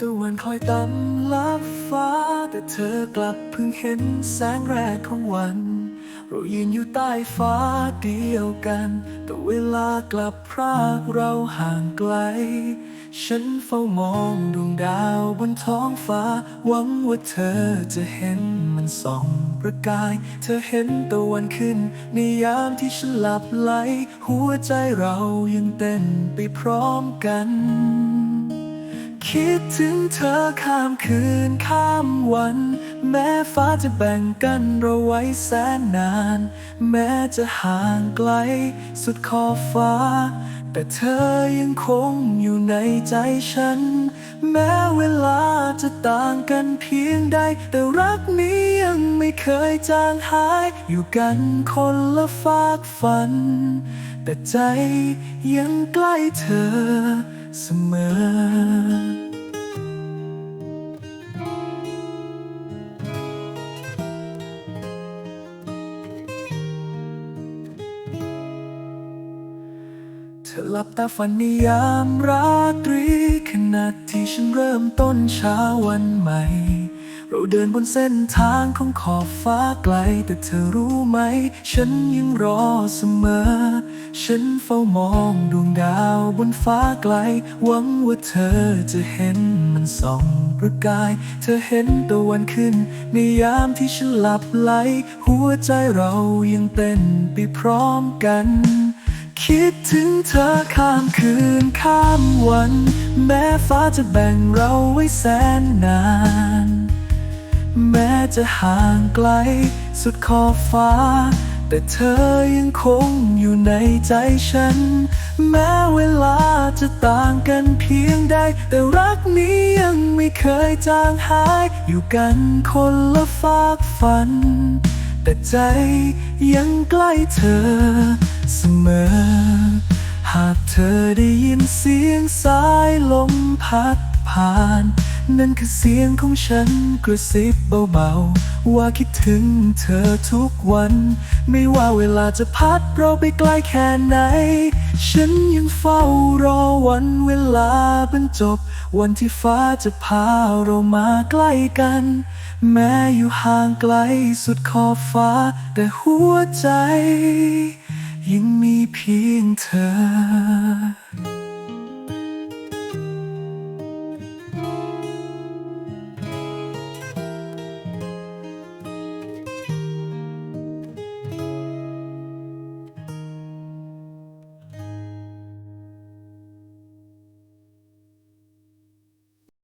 ตะวันคอยตามลับฟ้า แต่เธอกลับเพิ่งเห็นแสงแรกของวัน เรายืนอยู่ใต้ฟ้าเดียวกัน แต่เวลากลับพรากเราห่างไกล ฉันเฝ้ามองดวงดาวบนท้องฟ้า หวังว่าเธอจะเห็นมันส่องประกาย เธอเห็นตะวันขึ้น ในยามที่ฉันหลับไหล หัวใจเรายังเต้นไปพร้อมกัน คิดถึงเธอข้ามคืนข้ามวัน แม้ฟ้าจะแบ่งกันเราไว้แสนนาน แม้จะห่างไกลสุดขอบฟ้า แต่เธอยังคงอยู่ในใจฉัน แม้เวลาจะต่างกันเพียงใด แต่รักนี้ยังไม่เคยจางหาย อยู่กันคนละฝากฝัน แต่ใจยังใกล้เธอเสมอ ธอหลับตาฝันในยามราตรี ขณะที่ฉันเริ่มต้นเช้าวันใหม่ เราเดินบนเส้นทางของขอบฟ้าไกล แต่เธอรู้ไหม ฉันยังรอเสมอ ฉันเฝ้ามองดวงดาวบนฟ้าไกล หวังว่าเธอจะเห็นมันส่องประกาย เธอเห็นตะวันขึ้น ในยามที่ฉันหลับไหล หัวใจเรายังเต้นไปพร้อมกัน คิดถึงเธอข้ามคืนข้ามวัน แม้ฟ้าจะแบ่งเราไว้แสนนาน แม้จะห่างไกลสุดขอบฟ้า แต่เธอยังคงอยู่ในใจฉัน แม้เวลาจะต่างกันเพียงใด แต่รักนี้ยังไม่เคยจางหาย อยู่กันคนละฝากฝัน แต่ใจยังใกล้เธอ เสมอ หากเธอได้ยินเสียงสายลมพัดผ่าน นั่นคือเสียงของฉันกระซิบเบาๆ ว่าคิดถึงเธอทุกวัน ไม่ว่าเวลาจะพัดเราไปไกลแค่ไหน ฉันยังเฝ้ารอวันเวลาบรรจบ วันที่ฟ้าจะพาเรามาใกล้กัน แม้อยู่ห่างไกลสุดขอบฟ้าแต่หัวใจ ยังมีเพียงเธอ